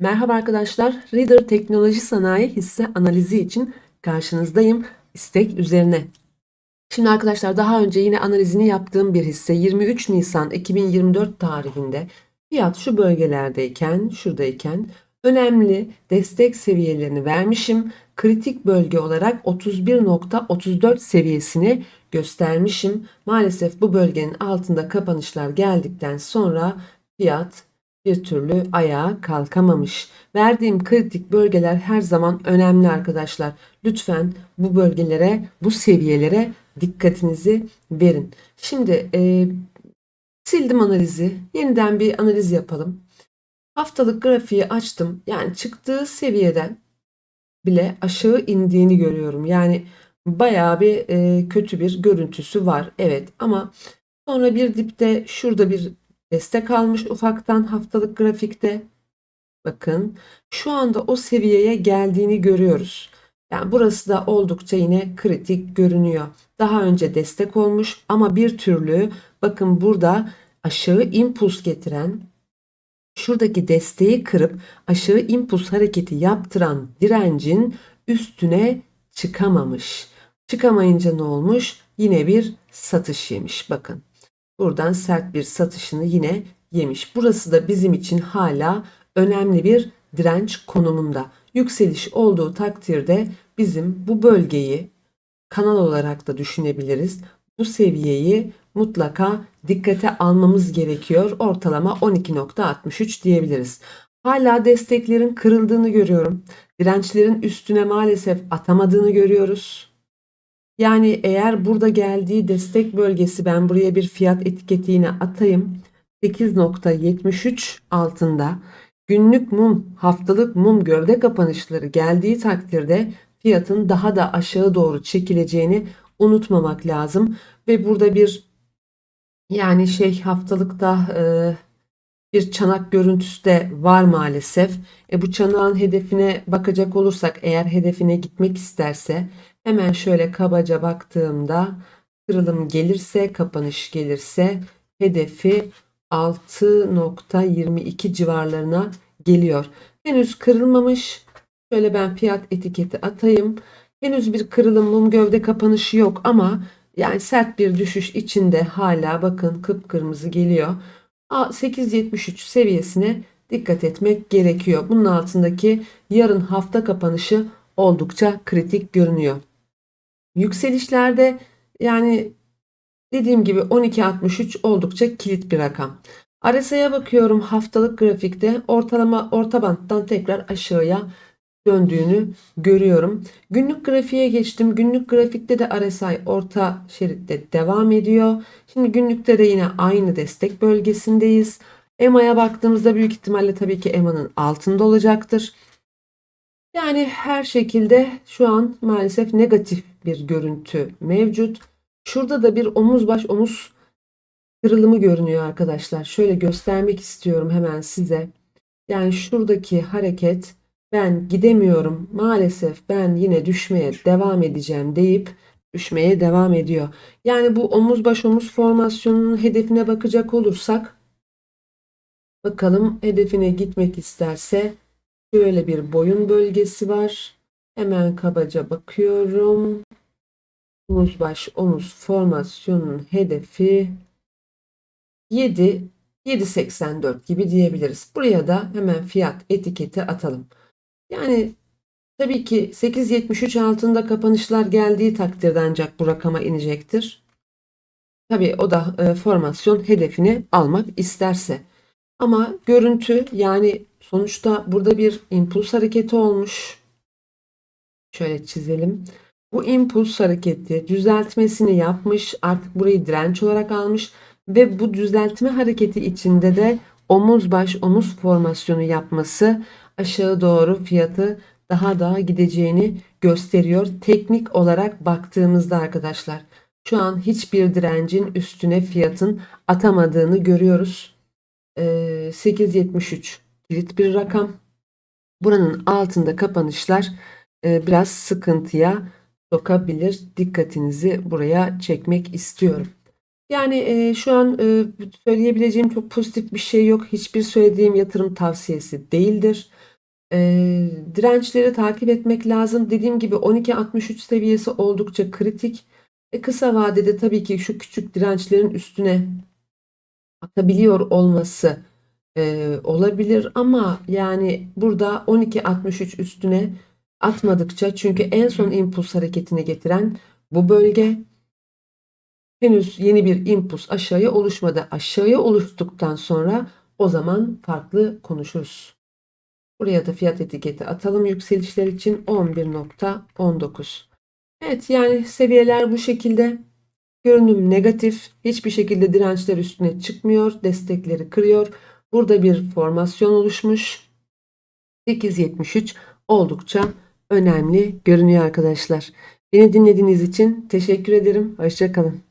Merhaba arkadaşlar, Reader Teknoloji Sanayi hisse analizi için karşınızdayım istek üzerine. Şimdi arkadaşlar daha önce yine analizini yaptığım bir hisse 23 Nisan 2024 tarihinde fiyat şu bölgelerdeyken, şuradayken önemli destek seviyelerini vermişim. Kritik bölge olarak 31.34 seviyesini göstermişim. Maalesef bu bölgenin altında kapanışlar geldikten sonra fiyat bir türlü ayağa kalkamamış. Verdiğim kritik bölgeler her zaman önemli arkadaşlar. Lütfen bu bölgelere, bu seviyelere dikkatinizi verin. Şimdi e, sildim analizi. Yeniden bir analiz yapalım. Haftalık grafiği açtım. Yani çıktığı seviyeden bile aşağı indiğini görüyorum. Yani bayağı bir e, kötü bir görüntüsü var. Evet ama sonra bir dipte şurada bir destek almış ufaktan haftalık grafikte. Bakın şu anda o seviyeye geldiğini görüyoruz. Yani burası da oldukça yine kritik görünüyor. Daha önce destek olmuş ama bir türlü bakın burada aşağı impuls getiren şuradaki desteği kırıp aşağı impuls hareketi yaptıran direncin üstüne çıkamamış. Çıkamayınca ne olmuş? Yine bir satış yemiş. Bakın. Buradan sert bir satışını yine yemiş. Burası da bizim için hala önemli bir direnç konumunda. Yükseliş olduğu takdirde bizim bu bölgeyi kanal olarak da düşünebiliriz. Bu seviyeyi mutlaka dikkate almamız gerekiyor. Ortalama 12.63 diyebiliriz. Hala desteklerin kırıldığını görüyorum. Dirençlerin üstüne maalesef atamadığını görüyoruz. Yani eğer burada geldiği destek bölgesi ben buraya bir fiyat etiketi yine atayım. 8.73 altında günlük mum, haftalık mum gövde kapanışları geldiği takdirde fiyatın daha da aşağı doğru çekileceğini unutmamak lazım. Ve burada bir yani şey haftalıkta e, bir çanak görüntüsü de var maalesef. E, bu çanağın hedefine bakacak olursak eğer hedefine gitmek isterse hemen şöyle kabaca baktığımda kırılım gelirse kapanış gelirse hedefi 6.22 civarlarına geliyor. Henüz kırılmamış. Şöyle ben fiyat etiketi atayım. Henüz bir kırılım mum gövde kapanışı yok ama yani sert bir düşüş içinde hala bakın kıpkırmızı geliyor. 8.73 seviyesine dikkat etmek gerekiyor. Bunun altındaki yarın hafta kapanışı oldukça kritik görünüyor. Yükselişlerde yani dediğim gibi 12.63 oldukça kilit bir rakam. RSI'ye bakıyorum haftalık grafikte ortalama orta banttan tekrar aşağıya döndüğünü görüyorum. Günlük grafiğe geçtim. Günlük grafikte de RSI orta şeritte devam ediyor. Şimdi günlükte de yine aynı destek bölgesindeyiz. EMA'ya baktığımızda büyük ihtimalle tabii ki EMA'nın altında olacaktır. Yani her şekilde şu an maalesef negatif bir görüntü mevcut. Şurada da bir omuz baş omuz kırılımı görünüyor arkadaşlar. Şöyle göstermek istiyorum hemen size. Yani şuradaki hareket ben gidemiyorum maalesef ben yine düşmeye devam edeceğim deyip düşmeye devam ediyor. Yani bu omuz baş omuz formasyonunun hedefine bakacak olursak bakalım hedefine gitmek isterse şöyle bir boyun bölgesi var. Hemen kabaca bakıyorum. Omuz baş omuz formasyonunun hedefi 7 7.84 gibi diyebiliriz. Buraya da hemen fiyat etiketi atalım. Yani tabii ki 8.73 altında kapanışlar geldiği takdirde ancak bu rakama inecektir. Tabii o da e, formasyon hedefini almak isterse. Ama görüntü yani sonuçta burada bir impuls hareketi olmuş. Şöyle çizelim. Bu impuls hareketi düzeltmesini yapmış. Artık burayı direnç olarak almış ve bu düzeltme hareketi içinde de omuz baş omuz formasyonu yapması aşağı doğru fiyatı daha da gideceğini gösteriyor. Teknik olarak baktığımızda arkadaşlar şu an hiçbir direncin üstüne fiyatın atamadığını görüyoruz. Ee, 8.73 kilit bir rakam. Buranın altında kapanışlar e, biraz sıkıntıya sokabilir. Dikkatinizi buraya çekmek istiyorum. Yani e, şu an e, söyleyebileceğim çok pozitif bir şey yok. Hiçbir söylediğim yatırım tavsiyesi değildir. Dirençleri takip etmek lazım. Dediğim gibi 12.63 seviyesi oldukça kritik. E, kısa vadede tabii ki şu küçük dirençlerin üstüne atabiliyor olması e, olabilir ama yani burada 12.63 üstüne atmadıkça çünkü en son impuls hareketini getiren bu bölge henüz yeni bir impuls aşağıya oluşmadı. Aşağıya oluştuktan sonra o zaman farklı konuşuruz. Buraya da fiyat etiketi atalım yükselişler için 11.19. Evet yani seviyeler bu şekilde. Görünüm negatif. Hiçbir şekilde dirençler üstüne çıkmıyor. Destekleri kırıyor. Burada bir formasyon oluşmuş. 8.73 oldukça önemli görünüyor arkadaşlar. Beni dinlediğiniz için teşekkür ederim. Hoşçakalın.